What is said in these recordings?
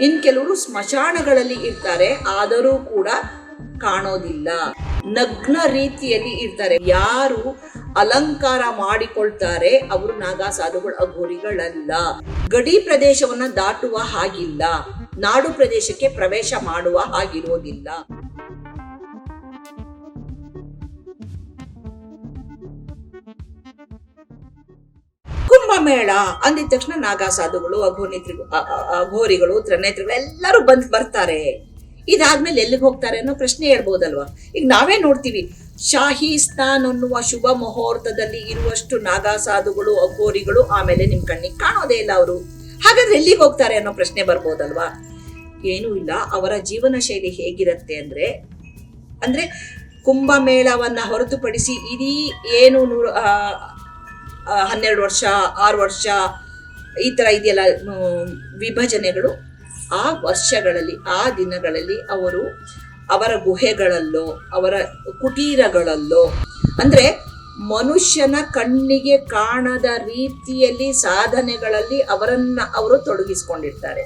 ಇನ್ ಕೆಲವರು ಸ್ಮಶಾನಗಳಲ್ಲಿ ಇರ್ತಾರೆ, ಆದರೂ ಕೂಡ ಕಾಣೋದಿಲ್ಲ. ನಗ್ನ ರೀತಿಯಲ್ಲಿ ಇರ್ತಾರೆ. ಯಾರು ಅಲಂಕಾರ ಮಾಡಿಕೊಳ್ತಾರೆ, ಅವರು ನಾಗಾ ಸಾಧುಗಳ ಅಘೋರಿಗಳಲ್ಲ ಗಡಿ ಪ್ರದೇಶವನ್ನ ದಾಟುವ ಹಾಗಿಲ್ಲ. ನಾಡು ಪ್ರದೇಶಕ್ಕೆ ಪ್ರವೇಶ ಮಾಡುವ ಹಾಗಿರೋದಿಲ್ಲ. ಕುಂಭಮೇಳ ಅಂದಿದ ತಕ್ಷಣ ನಾಗಾ ಸಾಧುಗಳು ಅಘೋನಿತ್ರಿಗಳು ಅ- ಅ- ಅಘೋರಿಗಳು, ತ್ರಿನೇತ್ರಿಗಳು ಎಲ್ಲರೂ ಬಂದ್ ಬರ್ತಾರೆ. ಇದಾದ್ಮೇಲೆ ಎಲ್ಲಿಗೆ ಹೋಗ್ತಾರೆ ಅನ್ನೋ ಪ್ರಶ್ನೆ ಹೇಳ್ಬೋದಲ್ವಾ ಈಗ ನಾವೇ ನೋಡ್ತೀವಿ, ಶಾಹಿ ಸ್ನಾನ್ ಅನ್ನುವ ಶುಭ ಮುಹೂರ್ತದಲ್ಲಿ ಇರುವಷ್ಟು ನಾಗಾ ಸಾಧುಗಳು ಅಘೋರಿಗಳು ಆಮೇಲೆ ನಿಮ್ ಕಣ್ಣಿಗೆ ಕಾಣೋದೇ ಇಲ್ಲ ಅವರು. ಹಾಗಾದ್ರೆ ಎಲ್ಲಿಗೆ ಹೋಗ್ತಾರೆ ಅನ್ನೋ ಪ್ರಶ್ನೆ ಬರ್ಬೋದಲ್ವಾ? ಏನೂ ಇಲ್ಲ, ಅವರ ಜೀವನ ಶೈಲಿ ಹೇಗಿರುತ್ತೆ ಅಂದ್ರೆ ಅಂದ್ರೆ ಕುಂಭಮೇಳವನ್ನ ಹೊರತುಪಡಿಸಿ ಇಡೀ ಏನು ನೂರು ಹನ್ನೆರಡು ವರ್ಷ, ಆರು ವರ್ಷ, ಈ ಥರ ಇದೆಯಲ್ಲ ವಿಭಜನೆಗಳು ಆ ವರ್ಷಗಳಲ್ಲಿ, ಆ ದಿನಗಳಲ್ಲಿ ಅವರು ಅವರ ಗುಹೆಗಳಲ್ಲೋ, ಅವರ ಕುಟೀರಗಳಲ್ಲೋ, ಅಂದರೆ ಮನುಷ್ಯನ ಕಣ್ಣಿಗೆ ಕಾಣದ ರೀತಿಯಲ್ಲಿ ಸಾಧನೆಗಳಲ್ಲಿ ಅವರನ್ನು ಅವರು ತೊಡಗಿಸ್ಕೊಂಡಿರ್ತಾರೆ.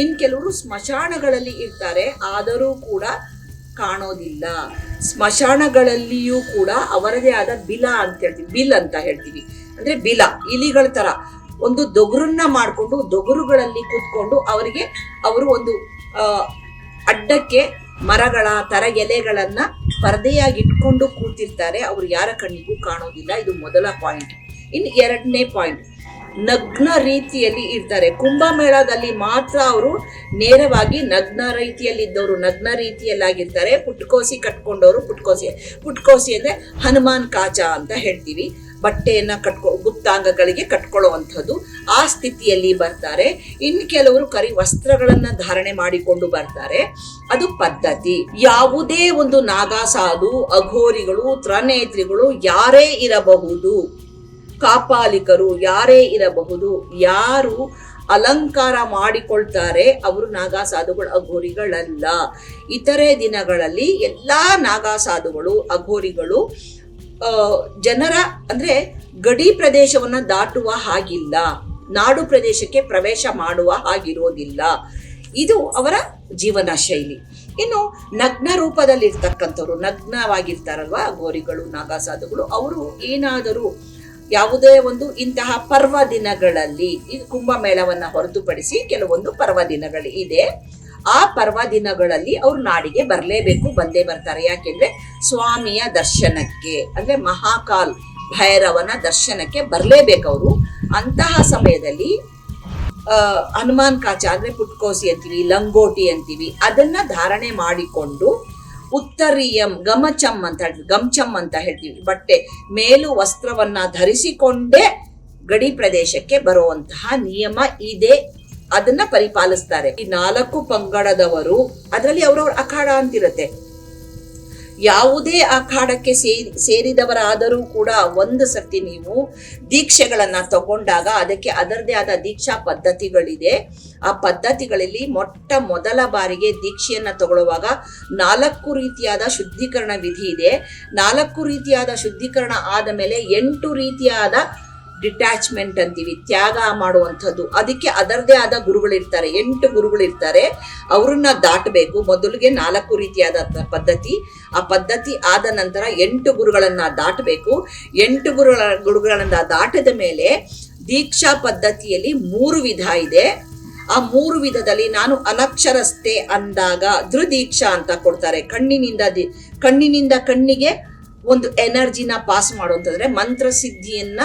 ಇನ್ನು ಕೆಲವರು ಸ್ಮಶಾನಗಳಲ್ಲಿ ಇರ್ತಾರೆ, ಆದರೂ ಕೂಡ ಕಾಣೋದಿಲ್ಲ. ಸ್ಮಶಾನಗಳಲ್ಲಿಯೂ ಕೂಡ ಅವರದೇ ಆದ ಬಿಲ ಅಂತ ಹೇಳ್ತೀವಿ. ಬಿಲ್ ಅಂತ ಹೇಳ್ತೀವಿ. ಅಂದ್ರೆ ಬಿಲ, ಇಲಿಗಳ ತರ. ಒಂದು ದೊಗರನ್ನ ಮಾಡಿಕೊಂಡು, ದೊಗರುಗಳಲ್ಲಿ ಕೂತ್ಕೊಂಡು ಅವರಿಗೆ ಅವರು ಒಂದು ಅಡ್ಡಕ್ಕೆ ಮರಗಳ ತರ ಎಲೆಗಳನ್ನ ಪರದೆಯಾಗಿ ಇಟ್ಕೊಂಡು ಕೂತಿರ್ತಾರೆ. ಅವ್ರು ಯಾರ ಕಣ್ಣಿಗೂ ಕಾಣೋದಿಲ್ಲ. ಇದು ಮೊದಲ ಪಾಯಿಂಟ್ ಇನ್ ಎರಡನೇ ಪಾಯಿಂಟ್ ನಗ್ನ ರೀತಿಯಲ್ಲಿ ಇರ್ತಾರೆ. ಕುಂಭಮೇಳದಲ್ಲಿ ಮಾತ್ರ ಅವರು ನೇರವಾಗಿ ನಗ್ನ ರೀತಿಯಲ್ಲಿ ಇದ್ದವರು ನಗ್ನ ರೀತಿಯಲ್ಲಾಗಿರ್ತಾರೆ. ಪುಟ್ಕೋಸಿ ಕಟ್ಕೊಂಡವರು ಪುಟ್ಕೋಸಿ. ಪುಟ್ಕೋಸಿ ಅಂದರೆ ಹನುಮಾನ್ ಕಾಚ ಅಂತ ಹೇಳ್ತೀವಿ. ಬಟ್ಟೆಯನ್ನು ಕಟ್ಕೊ, ಗುಪ್ತಾಂಗಗಳಿಗೆ ಕಟ್ಕೊಳ್ಳುವಂಥದ್ದು. ಆ ಸ್ಥಿತಿಯಲ್ಲಿ ಬರ್ತಾರೆ. ಇನ್ನು ಕೆಲವರು ಕರಿ ವಸ್ತ್ರಗಳನ್ನು ಧಾರಣೆ ಮಾಡಿಕೊಂಡು ಬರ್ತಾರೆ. ಅದು ಪದ್ಧತಿ. ಯಾವುದೇ ಒಂದು ನಾಗಾ ಸಾಧು ಅಘೋರಿಗಳು, ತ್ರನೇತ್ರಿಗಳು ಯಾರೇ ಇರಬಹುದು. ಕಾಪಾಲಿಕರು, ಯಾರೇ ಇರಬಹುದು, ಯಾರು ಅಲಂಕಾರ ಮಾಡಿಕೊಳ್ತಾರೆ, ಅವರು ನಾಗಾ ಸಾಧುಗಳು ಅಘೋರಿಗಳಲ್ಲ. ಇತರೆ ದಿನಗಳಲ್ಲಿ ಎಲ್ಲಾ ನಾಗಾ ಸಾಧುಗಳು ಅಘೋರಿಗಳು ಜನರ, ಅಂದ್ರೆ ಗಡಿ ಪ್ರದೇಶವನ್ನ ದಾಟುವ ಹಾಗಿಲ್ಲ. ನಾಡು ಪ್ರದೇಶಕ್ಕೆ ಪ್ರವೇಶ ಮಾಡುವ ಹಾಗಿರೋದಿಲ್ಲ. ಇದು ಅವರ ಜೀವನ ಶೈಲಿ. ಇನ್ನು ನಗ್ನ ರೂಪದಲ್ಲಿರ್ತಕ್ಕಂಥವ್ರು, ನಗ್ನವಾಗಿರ್ತಾರಲ್ವ ಗೋರಿಗಳು ನಾಗಾಸಾಧುಗಳು, ಅವರು ಏನಾದರೂ ಯಾವುದೇ ಒಂದು ಇಂತಹ ಪರ್ವ ದಿನಗಳಲ್ಲಿ ಇದು ಕುಂಭಮೇಳವನ್ನ ಹೊರತುಪಡಿಸಿ ಕೆಲವೊಂದು ಪರ್ವ ದಿನಗಳು ಇದೆ. ಆ ಪರ್ವ ದಿನಗಳಲ್ಲಿ ಅವ್ರು ನಾಡಿಗೆ ಬರಲೇಬೇಕು, ಬಂದೇ ಬರ್ತಾರೆ. ಯಾಕೆಂದ್ರೆ ಸ್ವಾಮಿಯ ದರ್ಶನಕ್ಕೆ, ಅಂದ್ರೆ ಮಹಾಕಾಲ್ ಭೈರವನ ದರ್ಶನಕ್ಕೆ ಬರಲೇಬೇಕು ಅವರು. ಅಂತಹ ಸಮಯದಲ್ಲಿ ಅಹ್ ಹನುಮಾನ್ ಕಾಚ, ಅಂದ್ರೆ ಪುಟ್ಕೋಸಿ ಅಂತೀವಿ, ಲಂಗೋಟಿ ಅಂತೀವಿ, ಅದನ್ನ ಧಾರಣೆ ಮಾಡಿಕೊಂಡು ಉತ್ತರೀಯಂ, ಗಮಚಂ ಅಂತ ಹೇಳ್ತೀವಿ, ಗಮಚಂ ಅಂತ ಹೇಳ್ತೀವಿ. ಬಟ್ಟೆ ಮೇಲು ವಸ್ತ್ರವನ್ನ ಧರಿಸಿಕೊಂಡೇ ಗಡಿ ಪ್ರದೇಶಕ್ಕೆ ಬರುವಂತಹ ನಿಯಮ ಇದೆ. ಅದನ್ನ ಪರಿಪಾಲಿಸ್ತಾರೆ. ಈ ನಾಲ್ಕು ಪಂಗಡದವರು, ಅದರಲ್ಲಿ ಅವ್ರವ್ರ ಅಖಾಡ ಅಂತಿರುತ್ತೆ. ಯಾವುದೇ ಅಖಾಡಕ್ಕೆ ಸೇರಿ ಸೇರಿದವರಾದರೂ ಕೂಡ ಒಂದು ಸರ್ತಿ ನೀವು ದೀಕ್ಷೆಗಳನ್ನ ತಗೊಂಡಾಗ ಅದಕ್ಕೆ ಅದರದೇ ಆದ ದೀಕ್ಷಾ ಪದ್ಧತಿಗಳಿದೆ. ಆ ಪದ್ಧತಿಗಳಲ್ಲಿ ಮೊಟ್ಟ ಮೊದಲ ಬಾರಿಗೆ ದೀಕ್ಷೆಯನ್ನ ತಗೊಳ್ಳುವಾಗ ನಾಲ್ಕು ರೀತಿಯಾದ ಶುದ್ಧೀಕರಣ ವಿಧಿ ಇದೆ. ನಾಲ್ಕು ರೀತಿಯಾದ ಶುದ್ಧೀಕರಣ ಆದ ಮೇಲೆ ಎಂಟು ರೀತಿಯಾದ ಡಿಟ್ಯಾಚ್ಮೆಂಟ್ ಅಂತೀವಿ, ತ್ಯಾಗ ಮಾಡುವಂಥದ್ದು. ಅದಕ್ಕೆ ಅದರದೇ ಆದ ಗುರುಗಳಿರ್ತಾರೆ. ಎಂಟು ಗುರುಗಳಿರ್ತಾರೆ. ಅವ್ರನ್ನ ದಾಟಬೇಕು. ಮೊದಲಿಗೆ ನಾಲ್ಕು ರೀತಿಯಾದ ಪದ್ಧತಿ. ಆ ಪದ್ಧತಿ ಆದ ನಂತರ ಎಂಟು ಗುರುಗಳನ್ನು ದಾಟಬೇಕು. ಎಂಟು ಗುರುಗಳ, ಗುರುಗಳನ್ನ ದಾಟಿದ ಮೇಲೆ ದೀಕ್ಷಾ ಪದ್ಧತಿಯಲ್ಲಿ ಮೂರು ವಿಧ ಇದೆ. ಆ ಮೂರು ವಿಧದಲ್ಲಿ ನಾನು ಅನಕ್ಷರಸ್ಥೆ ಅಂದಾಗ ಧೃದೀಕ್ಷಾ ಅಂತ ಕೊಡ್ತಾರೆ. ಕಣ್ಣಿನಿಂದ ದಿ- ಕಣ್ಣಿನಿಂದ ಕಣ್ಣಿಗೆ ಒಂದು ಎನರ್ಜಿನ ಪಾಸ್ ಮಾಡುವಂತಂದ್ರೆ ಮಂತ್ರ ಸಿದ್ಧಿಯನ್ನ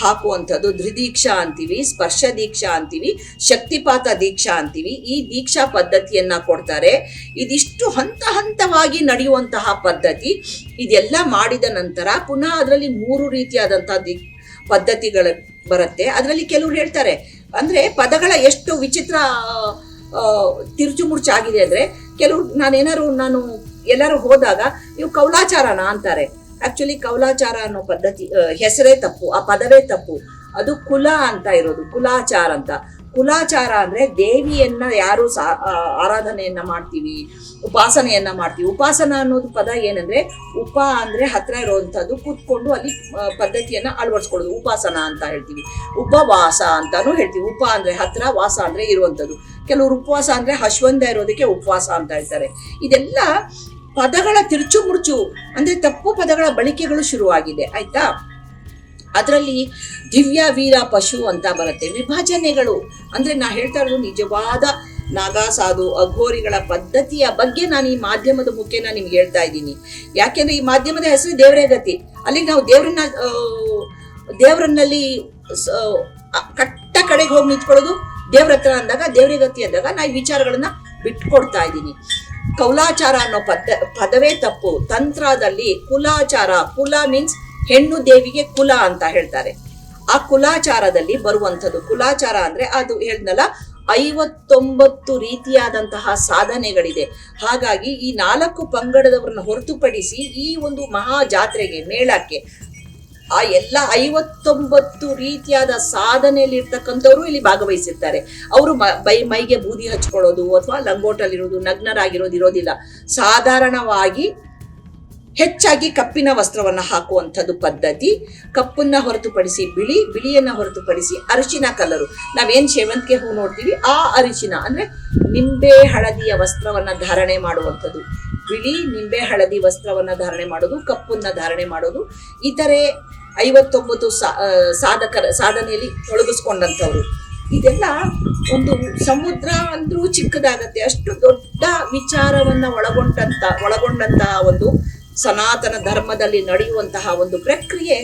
ಹಾಕುವಂಥದ್ದು ಧೃದೀಕ್ಷಾ ಅಂತೀವಿ, ಸ್ಪರ್ಶ ದೀಕ್ಷಾ ಅಂತೀವಿ, ಶಕ್ತಿಪಾತ ದೀಕ್ಷಾ ಅಂತೀವಿ. ಈ ದೀಕ್ಷಾ ಪದ್ಧತಿಯನ್ನ ಕೊಡ್ತಾರೆ. ಇದಿಷ್ಟು ಹಂತ ಹಂತವಾಗಿ ನಡೆಯುವಂತಹ ಪದ್ಧತಿ. ಇದೆಲ್ಲ ಮಾಡಿದ ನಂತರ ಪುನಃ ಅದರಲ್ಲಿ ಮೂರು ರೀತಿಯಾದಂತಹ ದಿ ಪದ್ಧತಿಗಳ ಬರುತ್ತೆ. ಅದರಲ್ಲಿ ಕೆಲವರು ಹೇಳ್ತಾರೆ, ಅಂದ್ರೆ ಪದಗಳ ಎಷ್ಟು ವಿಚಿತ್ರ ತಿರುಚು ತಿರುಚು ಮುರುಚಾಗಿದೆ ಅಂದ್ರೆ, ಕೆಲವ್ರು ನಾನೇನಾರು ನಾನು ಎಲ್ಲರೂ ಹೋದಾಗ ನೀವು ಕೌಲಾಚಾರನ ಅಂತಾರೆ. ಆಕ್ಚುಲಿ ಕೌಲಾಚಾರ ಅನ್ನೋ ಪದ್ಧತಿ ಹೆಸರೇ ತಪ್ಪು, ಆ ಪದವೇ ತಪ್ಪು. ಅದು ಕುಲ ಅಂತ ಇರೋದು, ಕುಲಾಚಾರ ಅಂತ. ಕುಲಾಚಾರ ಅಂದ್ರೆ ದೇವಿಯನ್ನ ಯಾರು ಸಾ ಆರಾಧನೆಯನ್ನ ಮಾಡ್ತೀವಿ, ಉಪಾಸನೆಯನ್ನ ಮಾಡ್ತೀವಿ. ಉಪಾಸನ ಅನ್ನೋದು ಪದ ಏನಂದ್ರೆ, ಉಪ ಅಂದ್ರೆ ಹತ್ರ ಇರುವಂತದ್ದು ಕೂತ್ಕೊಂಡು ಅಲ್ಲಿ ಪದ್ಧತಿಯನ್ನ ಅಳವಡಿಸ್ಕೊಳ್ಳೋದು, ಉಪಾಸನ ಅಂತ ಹೇಳ್ತೀವಿ. ಉಪವಾಸ ಅಂತಾನು ಹೇಳ್ತೀವಿ. ಉಪ ಅಂದ್ರೆ ಹತ್ರ, ವಾಸ ಅಂದ್ರೆ ಇರುವಂತದ್ದು ಕೆಲವರು ಉಪವಾಸ ಅಂದ್ರೆ ಹಶ್ವಂದ ಇರೋದಕ್ಕೆ ಉಪವಾಸ ಅಂತ ಹೇಳ್ತಾರೆ. ಇದೆಲ್ಲ ಪದಗಳ ತಿರುಚು ಮುರುಚು ಅಂದ್ರೆ ತಪ್ಪು ಪದಗಳ ಬಳಕೆಗಳು ಶುರುವಾಗಿದೆ, ಆಯ್ತಾ? ಅದರಲ್ಲಿ ದಿವ್ಯ, ವೀರ, ಪಶು ಅಂತ ಬರುತ್ತೆ. ವಿಭಜನೆಗಳು, ಅಂದ್ರೆ ನಾ ಹೇಳ್ತಾ ಇರೋದು ನಿಜವಾದ ನಾಗಾಸಾಧು ಅಘೋರಿಗಳ ಪದ್ಧತಿಯ ಬಗ್ಗೆ ನಾನು ಈ ಮಾಧ್ಯಮದ ಮುಖೇನ ನಿಮ್ಗೆ ಹೇಳ್ತಾ ಇದ್ದೀನಿ. ಯಾಕೆಂದ್ರೆ ಈ ಮಾಧ್ಯಮದ ಹೆಸರು ದೇವರೇ ಗತಿ. ಅಲ್ಲಿ ನಾವು ದೇವ್ರನ್ನ ದೇವರನ್ನಲ್ಲಿ ಕಟ್ಟ ಕಡೆಗೆ ಹೋಗಿ ನಿಂತ್ಕೊಳ್ಳೋದು ದೇವ್ರ ಹತ್ರ ಅಂದಾಗ, ದೇವರೇ ಗತಿ ಅಂದಾಗ ನಾ ಈ ವಿಚಾರಗಳನ್ನ ಬಿಟ್ಕೊಡ್ತಾ ಇದ್ದೀನಿ. ಕೌಲಾಚಾರ ಅನ್ನೋ ಪದ ಪದವೇ ತಪ್ಪು. ತಂತ್ರದಲ್ಲಿ ಕುಲಾಚಾರ, ಕುಲ ಮೀನ್ಸ್ ಹೆಣ್ಣು ದೇವಿಗೆ ಕುಲ ಅಂತ ಹೇಳ್ತಾರೆ. ಆ ಕುಲಾಚಾರದಲ್ಲಿ ಬರುವಂಥದ್ದು, ಕುಲಾಚಾರ ಅಂದ್ರೆ ಅದು ಹೇಳ್ದಲ್ಲ ಐವತ್ತೊಂಬತ್ತು ರೀತಿಯಾದಂತಹ ಸಾಧನೆಗಳಿದೆ. ಹಾಗಾಗಿ ಈ ನಾಲ್ಕು ಪಂಗಡದವರನ್ನ ಹೊರತುಪಡಿಸಿ ಈ ಒಂದು ಮಹಾ ಜಾತ್ರೆಗೆ ಮೇಳಕ್ಕೆ ಆ ಎಲ್ಲ ಐವತ್ತೊಂಬತ್ತು ರೀತಿಯಾದ ಸಾಧನೆಯಲ್ಲಿ ಇರ್ತಕ್ಕಂಥವ್ರು ಇಲ್ಲಿ ಭಾಗವಹಿಸಿರ್ತಾರೆ. ಅವರು ಬೈ, ಮೈಗೆ ಬೂದಿ ಹಚ್ಕೊಳ್ಳೋದು ಅಥವಾ ಲಂಗೋಟಲ್ಲಿರೋದು, ನಗ್ನರಾಗಿರೋದು ಇರೋದಿಲ್ಲ. ಸಾಧಾರಣವಾಗಿ ಹೆಚ್ಚಾಗಿ ಕಪ್ಪಿನ ವಸ್ತ್ರವನ್ನ ಹಾಕುವಂಥದ್ದು ಪದ್ಧತಿ. ಕಪ್ಪನ್ನ ಹೊರತುಪಡಿಸಿ ಬಿಳಿ, ಬಿಳಿಯನ್ನ ಹೊರತುಪಡಿಸಿ ಅರಿಶಿನ ಕಲರು. ನಾವೇನು ಸೇವಂತಿಗೆ ಹೂ ನೋಡ್ತೀವಿ, ಆ ಅರಿಶಿನ, ಅಂದ್ರೆ ನಿಂಬೆ ಹಳದಿಯ ವಸ್ತ್ರವನ್ನ ಧಾರಣೆ ಮಾಡುವಂಥದ್ದು. ಬಿಳಿ, ನಿಂಬೆ ಹಳದಿ ವಸ್ತ್ರವನ್ನ ಧಾರಣೆ ಮಾಡೋದು, ಕಪ್ಪನ್ನ ಧಾರಣೆ ಮಾಡೋದು. ಇತರೆ ಐವತ್ತೊಂಬತ್ತು ಸಾಧಕರ, ಸಾಧನೆಯಲ್ಲಿ ತೊಡಗಿಸ್ಕೊಂಡಂಥವ್ರು. ಇದೆಲ್ಲ ಒಂದು ಸಮುದ್ರ ಅಂದ್ರೂ ಚಿಕ್ಕದಾಗತ್ತೆ. ಅಷ್ಟು ದೊಡ್ಡ ವಿಚಾರವನ್ನ ಒಳಗೊಂಡಂತ ಒಳಗೊಂಡಂತಹ ಒಂದು ಸನಾತನ ಧರ್ಮದಲ್ಲಿ ನಡೆಯುವಂತಹ ಒಂದು ಪ್ರಕ್ರಿಯೆ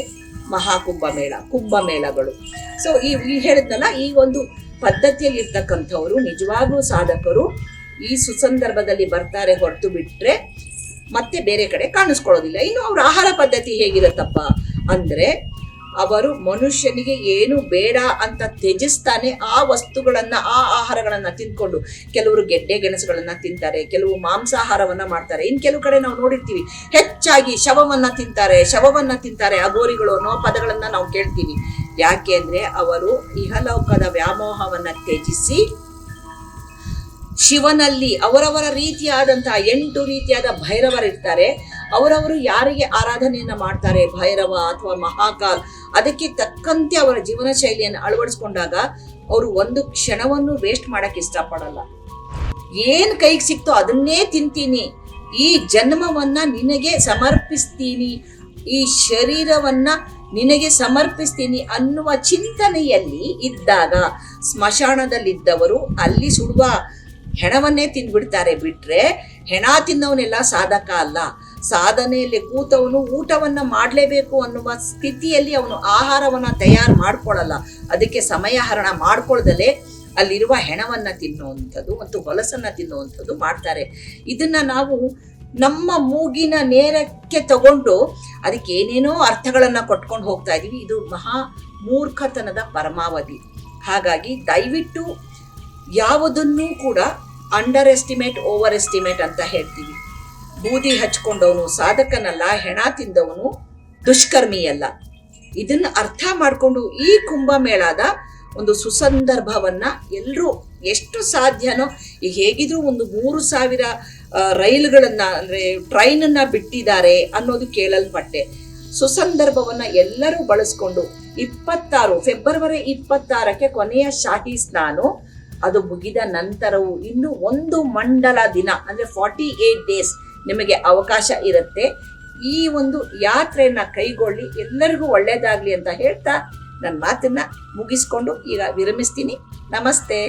ಮಹಾಕುಂಭಮೇಳ ಕುಂಭಮೇಳಗಳು ಸೊ ಈ ಈ ಹೇಳಿದ್ನಲ್ಲ, ಈ ಒಂದು ಪದ್ಧತಿಯಲ್ಲಿ ಇರ್ತಕ್ಕಂಥವ್ರು ನಿಜವಾಗ್ಲೂ ಸಾಧಕರು ಈ ಸುಸಂದರ್ಭದಲ್ಲಿ ಬರ್ತಾರೆ ಹೊರತು ಬಿಟ್ರೆ ಮತ್ತೆ ಬೇರೆ ಕಡೆ ಕಾಣಿಸ್ಕೊಳ್ಳೋದಿಲ್ಲ. ಇನ್ನು ಅವ್ರ ಆಹಾರ ಪದ್ಧತಿ ಹೇಗಿರುತ್ತಪ್ಪ? ಅಂದ್ರೆ ಅವರು ಮನುಷ್ಯನಿಗೆ ಏನು ಬೇಡ ಅಂತ ತ್ಯಜಿಸ್ತಾನೆ ಆ ವಸ್ತುಗಳನ್ನ, ಆ ಆಹಾರಗಳನ್ನ ತಿಂದ್ಕೊಂಡು ಕೆಲವರು ಗೆಡ್ಡೆ ಗೆಣಸುಗಳನ್ನ ತಿಂತಾರೆ, ಕೆಲವು ಮಾಂಸಾಹಾರವನ್ನ ಮಾಡ್ತಾರೆ. ಇನ್ ಕೆಲವು ಕಡೆ ನಾವು ನೋಡಿರ್ತೀವಿ, ಹೆಚ್ಚಾಗಿ ಶವವನ್ನ ತಿಂತಾರೆ ಶವವನ್ನ ತಿಂತಾರೆ ಅಗೋರಿಗಳು ಅನ್ನೋ ಪದಗಳನ್ನ ನಾವು ಕೇಳ್ತೀವಿ. ಯಾಕೆ ಅಂದ್ರೆ ಅವರು ಇಹಲೋಕದ ವ್ಯಾಮೋಹವನ್ನ ತ್ಯಜಿಸಿ ಶಿವನಲ್ಲಿ ಅವರವರ ರೀತಿಯಾದಂತಹ ಎಂಟು ರೀತಿಯಾದ ಭೈರವರಿರ್ತಾರೆ. ಅವರವರು ಯಾರಿಗೆ ಆರಾಧನೆಯನ್ನ ಮಾಡ್ತಾರೆ? ಭೈರವ ಅಥವಾ ಮಹಾಕಾಲ್? ಅದಕ್ಕೆ ತಕ್ಕಂತೆ ಅವರ ಜೀವನ ಶೈಲಿಯನ್ನು ಅಳವಡಿಸ್ಕೊಂಡಾಗ ಅವರು ಒಂದು ಕ್ಷಣವನ್ನು ವೇಸ್ಟ್ ಮಾಡಕ್ ಇಷ್ಟಪಡಲ್ಲ. ಏನು ಕೈಗೆ ಸಿಕ್ತೋ ಅದನ್ನೇ ತಿಂತೀನಿ. ಈ ಜನ್ಮವನ್ನ ನಿನಗೆ ಸಮರ್ಪಿಸ್ತೀನಿ. ಈ ಶರೀರವನ್ನ ನಿನಗೆ ಸಮರ್ಪಿಸ್ತೀನಿ ಅನ್ನುವ ಚಿಂತನೆಯಲ್ಲಿ ಇದ್ದಾಗ ಸ್ಮಶಾನದಲ್ಲಿದ್ದವರು ಅಲ್ಲಿ ಸುಡುವ ಹೆಣವನ್ನೇ ತಿಂದ್ಬಿಡ್ತಾರೆ. ಬಿಟ್ರೆ ಹೆಣ ತಿನ್ನವನ್ನೆಲ್ಲ ಸಾಧಕ ಅಲ್ಲ. ಸಾಧನೆಯಲ್ಲಿ ಕೂತವನು ಊಟವನ್ನು ಮಾಡಲೇಬೇಕು ಅನ್ನುವ ಸ್ಥಿತಿಯಲ್ಲಿ ಅವನು ಆಹಾರವನ್ನು ತಯಾರು ಮಾಡ್ಕೊಳ್ಳಲ್ಲ ಅದಕ್ಕೆ ಸಮಯ ಹರಣ ಮಾಡ್ಕೊಳ್ದಲೇ ಅಲ್ಲಿರುವ ಹೆಣವನ್ನು ತಿನ್ನುವಂಥದ್ದು ಮತ್ತು ಹೊಲಸನ್ನು ತಿನ್ನುವಂಥದ್ದು ಮಾಡ್ತಾರೆ. ಇದನ್ನು ನಾವು ನಮ್ಮ ಮೂಗಿನ ನೇರಕ್ಕೆ ತಗೊಂಡು ಅದಕ್ಕೆ ಏನೇನೋ ಅರ್ಥಗಳನ್ನು ಕೊಟ್ಕೊಂಡು ಹೋಗ್ತಾ ಇದ್ದೀವಿ ಇದು ಮಹಾ ಮೂರ್ಖತನದ ಪರಮಾವಧಿ. ಹಾಗಾಗಿ ದಯವಿಟ್ಟು ಯಾವುದನ್ನೂ ಕೂಡ ಅಂಡರ್ ಎಸ್ಟಿಮೇಟ್ ಓವರ್ ಎಸ್ಟಿಮೇಟ್ ಅಂತ ಹೇಳ್ತೀವಿ. ಬೂದಿ ಹಚ್ಕೊಂಡವನು ಸಾಧಕನಲ್ಲ, ಹೆಣ ತಿಂದವನು ದುಷ್ಕರ್ಮಿಯಲ್ಲ. ಇದನ್ನ ಅರ್ಥ ಮಾಡಿಕೊಂಡು ಈ ಕುಂಭಮೇಳದ ಒಂದು ಸುಸಂದರ್ಭವನ್ನ ಎಲ್ಲರೂ ಎಷ್ಟು ಸಾಧ್ಯನೋ ಈಗ ಹೇಗಿದ್ರು ಒಂದು ಮೂರು ಸಾವಿರ ರೈಲುಗಳನ್ನ, ಅಂದ್ರೆ ಟ್ರೈನ್ ಅನ್ನ ಬಿಟ್ಟಿದ್ದಾರೆ ಅನ್ನೋದು ಕೇಳಲ್ಪಟ್ಟೆ. ಸುಸಂದರ್ಭವನ್ನ ಎಲ್ಲರೂ ಬಳಸ್ಕೊಂಡು ಇಪ್ಪತ್ತಾರು, ಫೆಬ್ರವರಿ ಇಪ್ಪತ್ತಾರಕ್ಕೆ ಕೊನೆಯ ಶಾಹಿ ಸ್ನಾನ, ಅದು ಮುಗಿದ ನಂತರವೂ ಇನ್ನು ಒಂದು ಮಂಡಲ ದಿನ, ಅಂದ್ರೆ ಫಾರ್ಟಿ ಏಟ್ ಡೇಸ್ ನಿಮಗೆ ಅವಕಾಶ ಇರುತ್ತೆ. ಈ ಒಂದು ಯಾತ್ರೆಯನ್ನು ಕೈಗೊಳ್ಳಿ, ಎಲ್ಲರಿಗೂ ಒಳ್ಳೆಯದಾಗಲಿ ಅಂತ ಹೇಳ್ತಾ ನನ್ನ ಮಾತನ್ನು ಮುಗಿಸ್ಕೊಂಡು ಈಗ ವಿರಮಿಸ್ತೀನಿ. ನಮಸ್ತೆ.